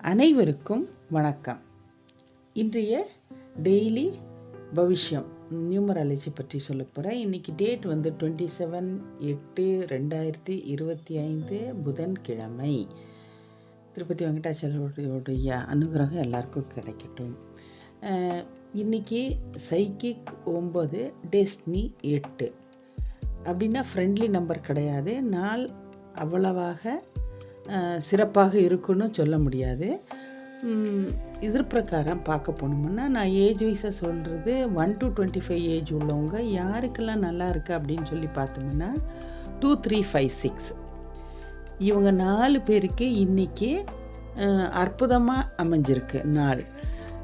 அனைவருக்கும் வணக்கம். இன்றைய டெய்லி பவிஷ்யம் நியூமராலஜி பற்றி சொல்ல போகிறேன் இன்றைக்கி டேட் வந்து டுவெண்ட்டி செவன் எட்டு ரெண்டாயிரத்தி இருபத்தி ஐந்து புதன்கிழமை. திருப்பதி வெங்கடாச்சலோடைய அனுகிரகம் எல்லாருக்கும் கிடைக்கட்டும். இன்றைக்கி சைக்கிக் ஒம்பது டெஸ்ட்னி எட்டு. அப்படின்னா ஃப்ரெண்ட்லி நம்பர் கிடையாது. நாள் அவ்வளவாக சிறப்பாக இருக்குன்னு சொல்ல முடியாது. இதர் பிரகாரம் பார்க்க போனோம்னா நான் ஏஜ் வைஸாக சொல்கிறது one to twenty five age உள்ளவங்க யாருக்கெல்லாம் நல்லா இருக்குது அப்படின்னு சொல்லி பார்த்தோம்னா டூ த்ரீ ஃபைவ் சிக்ஸ் இவங்க நாலு பேருக்கு இன்றைக்கி அற்புதமாக அமைஞ்சிருக்கு நாள்.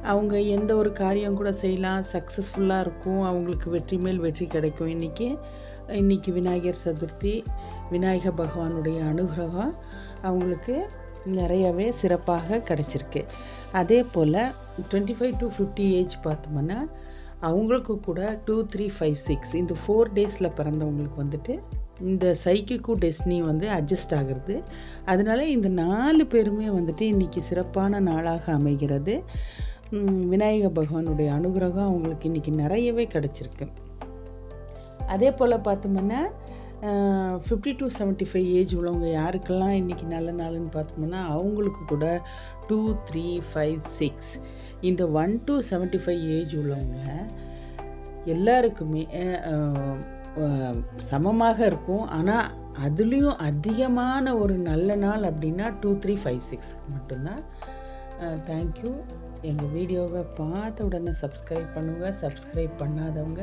அவங்க எந்த ஒரு காரியம் கூட செய்யலாம் சக்ஸஸ்ஃபுல்லாக இருக்கும் அவங்களுக்கு வெற்றி மேல் வெற்றி கிடைக்கும் இன்றைக்கி இன்றைக்கி விநாயகர் சதுர்த்தி விநாயகர் பகவானுடைய அனுகிரகம் அவங்களுக்கு நிறையவே சிறப்பாக கிடச்சிருக்கு. அதே போல் twenty five to fifty age பார்த்தோம்னா அவங்களுக்கு கூட டூ த்ரீ ஃபைவ் சிக்ஸ் இந்த ஃபோர் டேஸில் பிறந்தவங்களுக்கு வந்துட்டு இந்த சைக்கிக்கும் டெஸ்னி வந்து அட்ஜஸ்ட் ஆகிறது. அதனால இந்த நாலு பேருமே வந்துட்டு இன்றைக்கி சிறப்பான நாளாக அமைகிறது. விநாயக பகவானுடைய அனுகிரகம் அவங்களுக்கு இன்றைக்கி நிறையவே கிடச்சிருக்கு. அதே போல் பார்த்தோம்னா fifty to seventy five age உள்ளவங்க யாருக்கெல்லாம் இன்றைக்கி நல்ல நாளுன்னு பார்த்தோம்னா அவங்களுக்கு கூட டூ த்ரீ ஃபைவ் சிக்ஸ் இந்த one to seventy five age உள்ளவங்க எல்லாருக்குமே சமமாக இருக்கும். ஆனால் அதுலேயும் அதிகமான ஒரு நல்ல நாள் அப்படின்னா டூ த்ரீ ஃபைவ் சிக்ஸ்க்கு மட்டும்தான். தேங்க்யூ எங்கள் வீடியோவை பார்த்த உடனே சப்ஸ்கிரைப் பண்ணுங்கள் சப்ஸ்கிரைப் பண்ணாதவங்க